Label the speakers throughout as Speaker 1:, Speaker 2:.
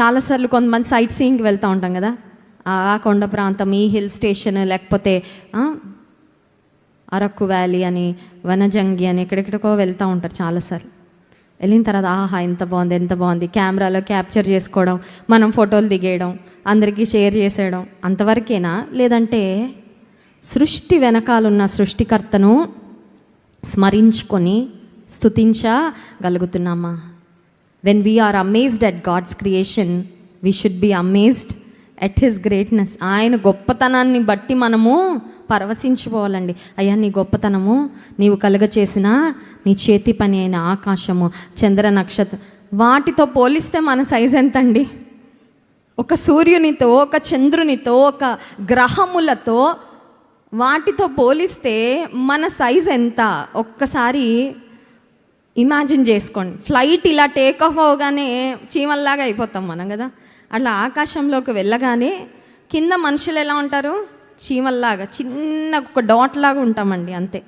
Speaker 1: చాలాసార్లు కొంతమంది సైట్ సీయింగ్కి వెళ్తూ ఉంటాం కదా. ఆ కొండ ప్రాంతం ఈ హిల్ స్టేషన్ లేకపోతే అరకు వ్యాలీ అని వనజంగి అని ఎక్కడెక్కడికో వెళ్తూ ఉంటారు చాలాసార్లు వెళ్ళిన తర్వాత ఆహా ఎంత బాగుంది ఎంత బాగుంది. కెమెరాలో క్యాప్చర్ చేసుకోవడం మనం ఫోటోలు దిగేయడం అందరికీ షేర్ చేసేయడం అంతవరకేనా? లేదంటే సృష్టి వెనకాలన్న సృష్టికర్తను స్మరించుకొని స్తుతించగలుగుతున్నామా? When we are amazed at God's creation we should be amazed at his greatness ఆయన గొప్పతనాన్ని బట్టి మనము పరవశించిపోవాలండి. అయ్యా నీ గొప్పతనము నీవు కలుగ చేసిన నీ చేతి పని అయిన ఆకాశము చంద్ర నక్షత్రం వాటితో పోలిస్తే మన సైజ్ ఎంతండి? ఒక సూర్యునితో ఒక చంద్రునితో ఒక గ్రహములతో వాటితో పోలిస్తే మన సైజ్ ఎంత? ఒక్కసారి ఇమాజిన్ చేసుకోండి. ఫ్లైట్ ఇలా టేక్ ఆఫ్ అవగానే చీమల్లాగా అయిపోతాం మనం కదా. అట్లా ఆకాశంలోకి వెళ్ళగానే కింద మనుషులు ఎలా ఉంటారు? చీమల్లాగా చిన్న ఒక డాట్ లాగా ఉంటామండి అంతే.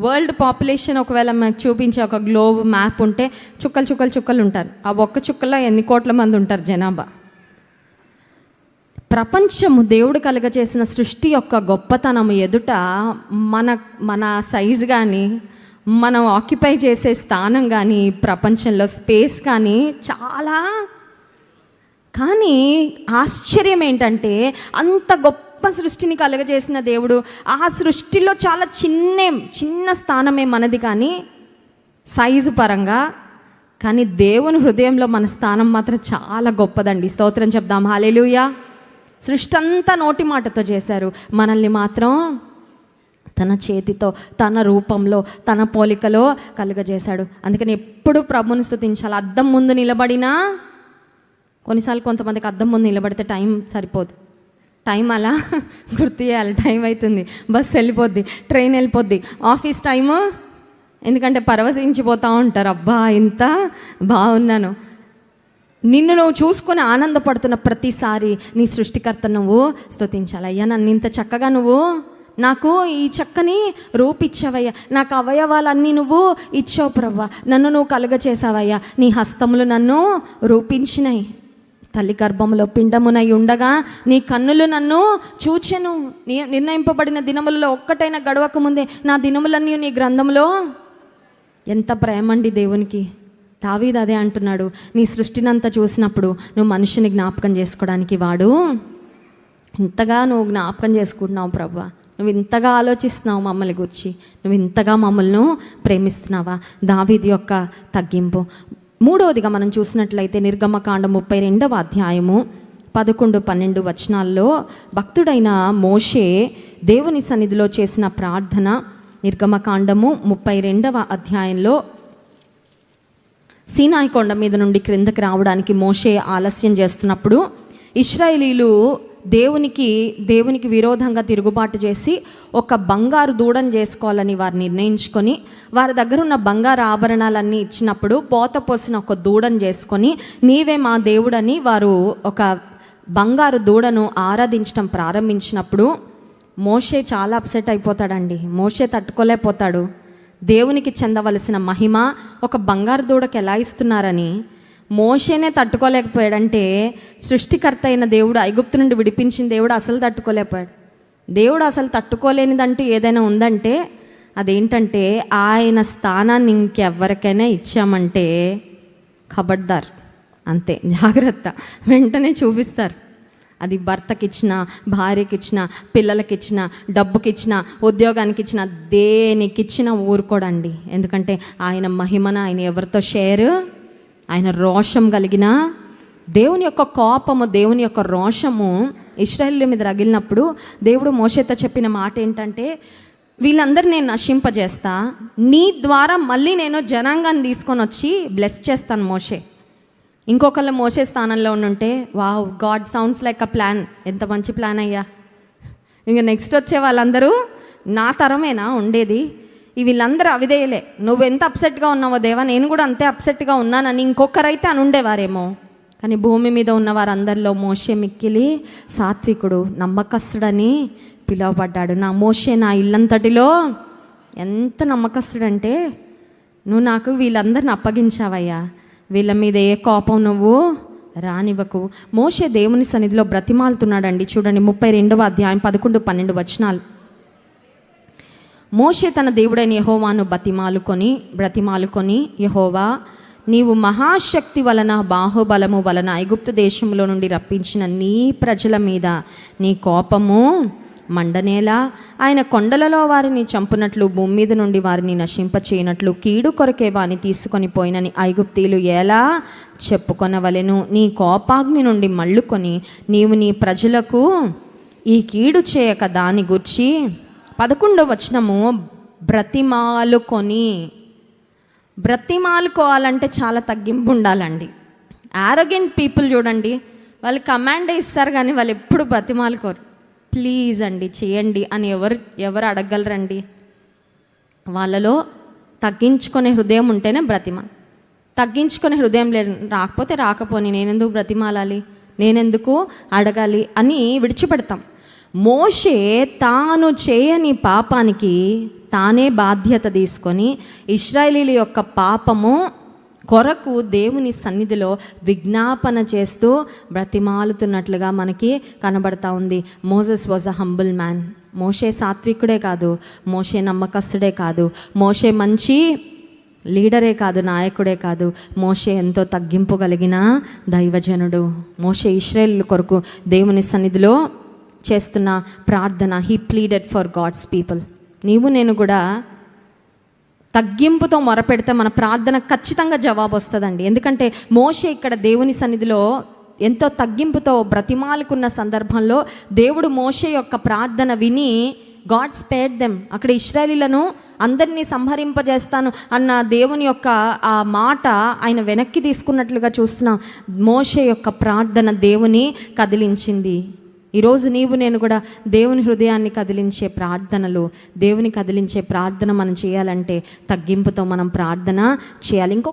Speaker 1: వరల్డ్ పాపులేషన్ ఒకవేళ మనకు చూపించే ఒక గ్లోబ్ మ్యాప్ ఉంటే చుక్కలు చుక్కలు చుక్కలు ఉంటారు. ఆ ఒక్క చుక్కలో ఎన్ని కోట్ల మంది ఉంటారు జనాభా? ప్రపంచము దేవుడు కలుగజేసిన సృష్టి యొక్క గొప్పతనము ఎదుట మన మన సైజు కానీ మనం ఆక్యుపై చేసే స్థానం కానీ ప్రపంచంలో స్పేస్ కానీ చాలా. కానీ ఆశ్చర్యం ఏంటంటే అంత గొప్ప సృష్టిని కలుగజేసిన దేవుడు ఆ సృష్టిలో చాలా చిన్న చిన్న స్థానమే మనది కానీ సైజు పరంగా. కానీ దేవుని హృదయంలో మన స్థానం మాత్రం చాలా గొప్పదండి. స్తోత్రం చెప్దాం. హాలేలుయా సృష్టి అంతా నోటి మాటతో చేశారు. మనల్ని మాత్రం తన చేతితో తన రూపంలో తన పోలికలో కలుగజేశాడు. అందుకని ఎప్పుడు ప్రభుని స్థుతించాలి అద్దం ముందు నిలబడినా కొన్నిసార్లు కొంతమందికి అద్దం ముందు నిలబడితే టైం సరిపోదు. టైం అలా గుర్తు చేయాలి టైం అవుతుంది బస్సు వెళ్ళిపోద్ది. ట్రైన్ వెళ్ళిపోద్ది. ఆఫీస్ టైము ఎందుకంటే పరవశించిపోతూ ఉంటారు. అబ్బా ఇంత బాగున్నాను. నిన్ను నువ్వు చూసుకొని ఆనందపడుతున్న ప్రతిసారి నీ సృష్టికర్త నువ్వు స్తుతించాలి. అయ్యా నన్ను ఇంత చక్కగా నువ్వు నాకు ఈ చక్కని రూపిచ్చావయ్యా. నాకు అవయవాలన్నీ నువ్వు ఇచ్చావు ప్రవ్వా. నన్ను నువ్వు కలుగ చేసావయ్యా నీ హస్తములు నన్ను రూపించినాయి తల్లి గర్భములో పిండమునై ఉండగా నీ కన్నులు నన్ను చూచెను. నీ నిర్ణయింపబడిన దినములలో ఒక్కటైన గడవక ముందే నా దినములన్నీ నీ గ్రంథంలో ఎంత ప్రేమండి దేవునికి. దావీదు అదే అంటున్నాడు. నీ సృష్టినంతా చూసినప్పుడు నువ్వు మనిషిని జ్ఞాపకం చేసుకోవడానికి వాడు. ఇంతగా నువ్వు జ్ఞాపకం చేసుకుంటున్నావు ప్రభా నువ్వు ఇంతగా ఆలోచిస్తున్నావు మమ్మల్ని గురించి. నువ్వు ఇంతగా మమ్మల్ని ప్రేమిస్తున్నావా? దావీది యొక్క తగ్గింపు. మూడవదిగా మనం చూసినట్లయితే నిర్గమకాండ ముప్పై రెండవ అధ్యాయము పదకొండు పన్నెండు వచనాల్లో భక్తుడైన మోషే దేవుని సన్నిధిలో చేసిన ప్రార్థన నిర్గమకాండము ముప్పై రెండవ అధ్యాయంలో సీనాయి కొండ మీద నుండి క్రిందకి రావడానికి మోషే ఆలస్యం చేస్తున్నప్పుడు ఇస్రాయేలీలు దేవునికి దేవునికి విరోధంగా తిరుగుబాటు చేసి ఒక బంగారు దూడను చేసుకోవాలని వారు నిర్ణయించుకొని వారి దగ్గర ఉన్న బంగారు ఆభరణాలన్నీ ఇచ్చినప్పుడు పోత పోసిన ఒక దూడను చేసుకొని నీవే మా దేవుడని వారు ఒక బంగారు దూడను ఆరాధించడం ప్రారంభించినప్పుడు మోషే చాలా అప్సెట్ అయిపోతాడండి. మోషే తట్టుకోలేకపోతాడు. దేవునికి చెందవలసిన మహిమ ఒక బంగారు దూడకి ఎలా ఇస్తున్నారని మోషేనే తట్టుకోలేకపోయాడంటే సృష్టికర్త అయిన దేవుడు ఐగుప్తు నుండి విడిపించిన దేవుడు అసలు తట్టుకోలేకపోయాడు. దేవుడు అసలు తట్టుకోలేనిదంటూ ఏదైనా ఉందంటే అదేంటంటే ఆయన స్థానాన్ని ఇంకెవ్వరికైనా ఇచ్చామంటే ఖబర్దార్ అంతే జాగ్రత్త. వెంటనే చూపిస్తారు. అది భర్తకిచ్చిన భార్యకిచ్చిన పిల్లలకిచ్చిన డబ్బుకిచ్చిన ఉద్యోగానికి ఇచ్చిన దేనికిచ్చిన ఊరుకోడండి. ఎందుకంటే ఆయన మహిమన ఆయన ఎవరితో షేర్ ఆయన రోషం కలిగిన దేవుని యొక్క కోపము దేవుని యొక్క రోషము ఇస్రాయల్ మీద రగిలినప్పుడు దేవుడు మోషేతో చెప్పిన మాట ఏంటంటే వీళ్ళందరూ నేను నశింపజేస్తా. నీ ద్వారా మళ్ళీ నేను జనాంగాన్ని తీసుకొని వచ్చి బ్లెస్ చేస్తాను మోషే. ఇంకొకళ్ళ మోసే స్థానంలో ఉండుంటే wow god sounds like a plan. ఎంత మంచి ప్లాన్ అయ్యా. ఇంకా నెక్స్ట్ వచ్చే వాళ్ళందరూ నా తరమేనా ఉండేది? వీళ్ళందరూ అవిధేయలే. నువ్వు ఎంత అప్సెట్గా ఉన్నావో దేవా నేను కూడా అంతే అప్సెట్గా ఉన్నానని ఇంకొకరైతే అని ఉండేవారేమో. కానీ భూమి మీద ఉన్న వారందరిలో మోషే మిక్కిలి సాత్వికుడు నమ్మకస్తుడని పిలువబడ్డాడు. నా మోషే నా ఇల్లంతటిలో ఎంత నమ్మకస్తుడంటే నువ్వు నాకు వీళ్ళందరిని అప్పగించావయ్యా. వీళ్ళ మీద ఏ కోపం నువ్వు రానివ్వకు. మోషే దేవుని సన్నిధిలో బ్రతిమాలుతున్నాడండి. చూడండి ముప్పై రెండవ అధ్యాయం పదకొండు పన్నెండు వచనాలు. మోషే తన దేవుడైన యహోవాను బతిమాలుకొని బ్రతిమాలుకొని యహోవా నీవు మహాశక్తి వలన బాహుబలము వలన ఐగుప్తు దేశంలో నుండి రప్పించిన నీ ప్రజల మీద నీ కోపము మండనేలా. ఆయన కొండలలో వారిని చంపునట్లు భూమి మీద నుండి వారిని నశింపచేయనట్లు కీడు కొరకే వారిని తీసుకొని పోయినని ఐగుప్తీలు ఎలా చెప్పుకొనవలెను? నీ కోపాగ్ని నుండి మళ్ళుకొని నీవు నీ ప్రజలకు ఈ కీడు చేయక దాని గుర్చి పదకొండవ వచనము బ్రతిమాలుకొని బ్రతిమాలుకోవాలంటే చాలా తగ్గింపు ఉండాలండి. ఆరోగ్యంట్ పీపుల్ చూడండి వాళ్ళు కమాండ్ ఇస్తారు కానీ వాళ్ళు ఎప్పుడు బ్రతిమాలుకోరు ప్లీజ్ అండి చేయండి అని ఎవరు ఎవరు అడగగలరండి వాళ్ళలో తగ్గించుకునే హృదయం ఉంటేనే బ్రతిమ. తగ్గించుకునే హృదయం లేదు రాకపోతే రాకపోని నేనెందుకు బ్రతిమాలాలి? నేనెందుకు అడగాలి? అని విడిచిపెడతాం. మోషే తాను చేయని పాపానికి తానే బాధ్యత తీసుకొని ఇస్రాయేలీల యొక్క పాపము కొరకు దేవుని సన్నిధిలో విజ్ఞాపన చేస్తూ బ్రతిమాలుతున్నట్లుగా మనకి కనబడతా ఉంది. Moses was a humble man మోషే సాత్వికుడే కాదు. మోషే నమ్మకస్తుడే కాదు. మోషే మంచి లీడరే కాదు. నాయకుడే కాదు. మోషే ఎంతో తగ్గింపు కలిగిన దైవజనుడు. మోషే ఇస్రాయేల్ కొరకు దేవుని సన్నిధిలో చేస్తున్న ప్రార్థన he pleaded for God's people నీవు నేను కూడా తగ్గింపుతో మొరపెడితే మన ప్రార్థన ఖచ్చితంగా జవాబు వస్తుందండి. ఎందుకంటే మోషే ఇక్కడ దేవుని సన్నిధిలో ఎంతో తగ్గింపుతో బ్రతిమాలుకున్న సందర్భంలో దేవుడు మోషే యొక్క ప్రార్థన విని గాడ్ స్పేడ్ దెమ్ అక్కడ ఇస్రాయలీలను అందరినీ సంహరింపజేస్తాను అన్న దేవుని యొక్క ఆ మాట ఆయన వెనక్కి తీసుకున్నట్లుగా చూస్తున్నాం మోషే యొక్క ప్రార్థన దేవుని కదిలించింది. ఈరోజు నీవు నేను కూడా దేవుని హృదయాన్ని కదిలించే ప్రార్థనలు దేవుని కదిలించే ప్రార్థన మనం చేయాలంటే తగ్గింపుతో మనం ప్రార్థన చేయాలి. ఇంకో